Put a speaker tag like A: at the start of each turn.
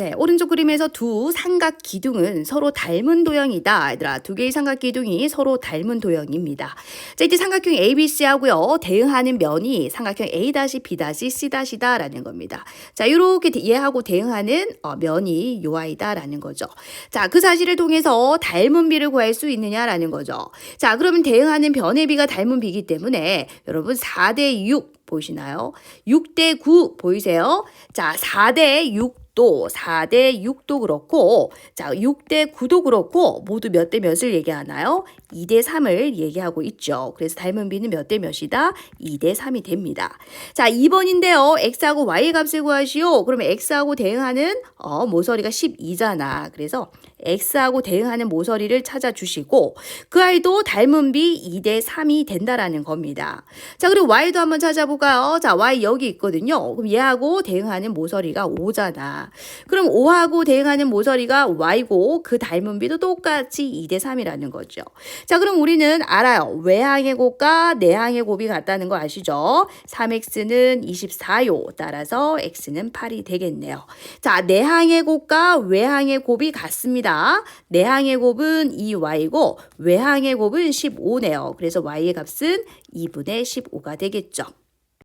A: 네, 오른쪽 그림에서 두 삼각 기둥은 서로 닮은 도형이다. 얘들아, 두 개의 삼각 기둥이 서로 닮은 도형입니다. 자, 이제 삼각형 ABC하고요. 대응하는 면이 삼각형 A-B-C-C다라는 겁니다. 자, 이렇게 얘하고 대응하는 어, 면이 요 아이다라는 거죠. 자, 그 사실을 통해서 닮은 비를 구할 수 있느냐라는 거죠. 자, 그러면 대응하는 변의 비가 닮은 비이기 때문에 여러분 4대 6 보이시나요? 6대 9 보이세요? 자, 4대 6 도, 4대 6도 그렇고, 자, 6대 9도 그렇고, 모두 몇 대 몇을 얘기하나요? 2대 3을 얘기하고 있죠. 그래서 닮은 비는 몇 대 몇이다? 2대 3이 됩니다. 자, 2번인데요. x하고 y의 값을 구하시오. 그러면 x하고 대응하는 어, 모서리가 12잖아. 그래서 x하고 대응하는 모서리를 찾아주시고 그 아이도 닮은 비 2대 3이 된다라는 겁니다. 자, 그리고 y도 한번 찾아볼까요? 자, y 여기 있거든요. 그럼 얘하고 대응하는 모서리가 5잖아. 그럼 5하고 대응하는 모서리가 y고 그 닮은 비도 똑같이 2대 3이라는 거죠. 자, 그럼 우리는 알아요. 외항의 곱과 내항의 곱이 같다는 거 아시죠? 3x는 24요. 따라서 x는 8이 되겠네요. 자, 내항의 곱과 외항의 곱이 같습니다. 내항의 곱은 2y고 외항의 곱은 15네요. 그래서 y의 값은 2분의 15가 되겠죠.